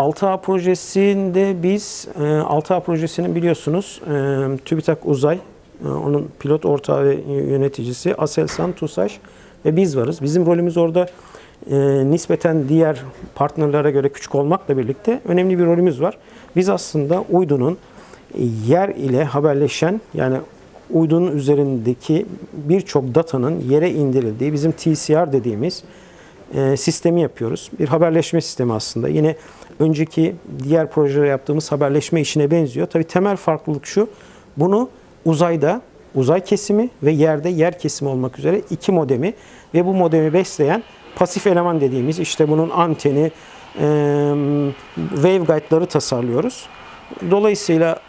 6A projesinde biz, e, 6A projesinin biliyorsunuz e, TÜBİTAK Uzay, e, onun pilot ortağı ve yöneticisi Aselsan, TUSAŞ ve biz varız. Bizim rolümüz orada e, nispeten diğer partnerlere göre küçük olmakla birlikte önemli bir rolümüz var. Biz aslında uydunun e, yer ile haberleşen yani uydunun üzerindeki birçok datanın yere indirildiği bizim TCR dediğimiz e, sistemi yapıyoruz. Bir haberleşme sistemi aslında. Yine önceki diğer projelere yaptığımız haberleşme işine benziyor. Tabii temel farklılık şu. Bunu uzayda uzay kesimi ve yerde yer kesimi olmak üzere iki modemi ve bu modemi besleyen pasif eleman dediğimiz işte bunun anteni, e, waveguide'ları tasarlıyoruz. Dolayısıyla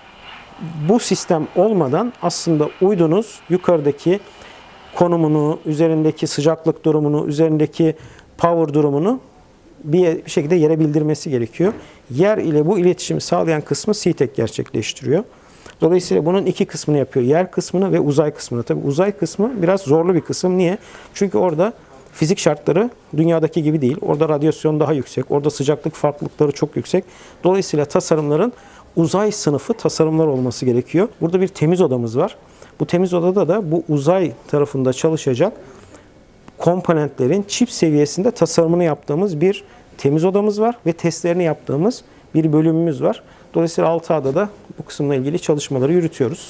bu sistem olmadan aslında uydunuz yukarıdaki konumunu, üzerindeki sıcaklık durumunu, üzerindeki power durumunu bir şekilde yere bildirmesi gerekiyor. Yer ile bu iletişimi sağlayan kısmı CTEK gerçekleştiriyor. Dolayısıyla bunun iki kısmını yapıyor. Yer kısmını ve uzay kısmını. Tabii uzay kısmı biraz zorlu bir kısım. Niye? Çünkü orada fizik şartları dünyadaki gibi değil. Orada radyasyon daha yüksek. Orada sıcaklık farklılıkları çok yüksek. Dolayısıyla tasarımların uzay sınıfı tasarımlar olması gerekiyor. Burada bir temiz odamız var. Bu temiz odada da bu uzay tarafında çalışacak komponentlerin çip seviyesinde tasarımını yaptığımız bir temiz odamız var ve testlerini yaptığımız bir bölümümüz var. Dolayısıyla 6A'da da bu kısımla ilgili çalışmaları yürütüyoruz.